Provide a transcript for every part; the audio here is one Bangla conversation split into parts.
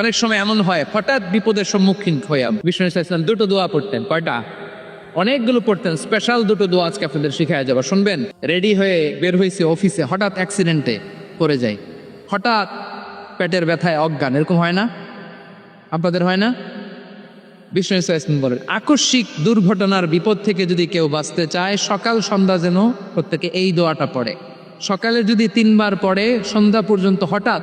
অনেক সময় এমন হয়, হঠাৎ বিপদের সম্মুখীন হইয়া বিষ্ণু ইসলাম দুটো দোয়া পড়তেন, কয়টা? অনেকগুলো পড়তেন স্পেশাল দুটো দোয়া আজকে আপনাদের শিখায় যাব। শুনবেন? রেডি হয়ে বের হয়েছে অফিসে হঠাৎ অ্যাক্সিডেন্টে পড়ে যায় হঠাৎ পেটের ব্যথায় অজ্ঞান, এরকম হয় না? আপনাদের হয় না? বিষ্ণু ইসলাম বলেন, আকস্মিক দুর্ঘটনার বিপদ থেকে যদি কেউ বাঁচতে চায়, সকাল সন্ধ্যা যেন প্রত্যেকে এই দোয়াটা পড়ে। সকালে যদি তিনবার পড়ে, সন্ধ্যা পর্যন্ত হঠাৎ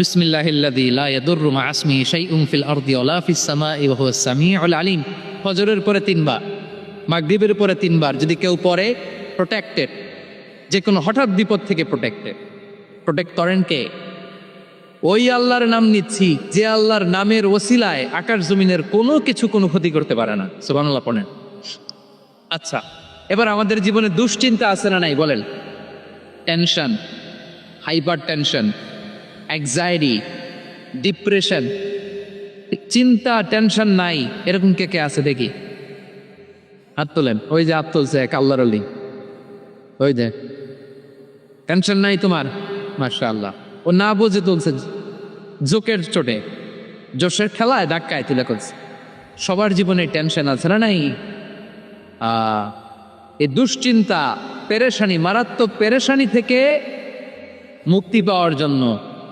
বিসমিল্লাহিল্লাযী লা ইয়াদুররু মা ইসমিহি শাইউন ফিল আরদি ওয়ালা ফিস সামাই ওয়া হুয়াস সামিউল আলিম। ফজরের পরে তিনবার, মাগরিবের পরে তিনবার যদি কেউ পড়ে প্রোটেক্টেড যে কোনো হঠাৎ বিপদ থেকে প্রোটেক্টেড প্রোটেক্ট করেন কে? ওই আল্লাহর নাম নিচ্ছি, যে আল্লাহর নামের ওসিলায় আকাশ জমিনের কোনো কিছু কোনো ক্ষতি করতে পারে না। সুবহানাল্লাহ পড়েন। আচ্ছা এবার আমাদের জীবনে দুশ্চিন্তা আছে না নাই, বলেন। Tension hypertension anxiety depression চিন্তা টেনশন নাই, এরকম কে কে আছে দেখি? হাত তোলেন, ওই যে হাত তুলছে এক আল্লাহর আলী ওই যে। টেনশন নাই তোমার? মাশা আল্লাহ ও না বুঝে তুলছে, জোকের চোটে। জোশের খেলায় ধাক্কায় তুলে করছে সবার জীবনে টেনশন আছে না নাই? এই দুশ্চিন্তা, পেরেশানি, মারাত্মক পেরেশানি থেকে মুক্তি পাওয়ার জন্য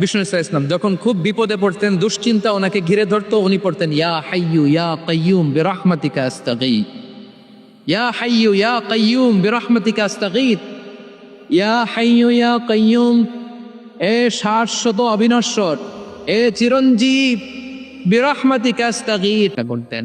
বিষ্ণু ইসা ইসলাম যখন খুব বিপদে পড়তেন, দুশ্চিন্তা ওনাকে ঘিরে ধরত, উনি পড়তেন, ইয়া হাইয়ু ইয়া কাইয়ুম বিরহমাতিকা আস্তাগীথ ইয়া হাইয়ু ইয়া কাইয়ুম বিরহমাতিকা আস্তাগীথ ইয়া হাইয়ু ইয়া কাইয়ুম এ শাশ্বত অবিনশ্বর, এ চিরঞ্জীব বিরহমাতিকা আস্তাগীথ করতেন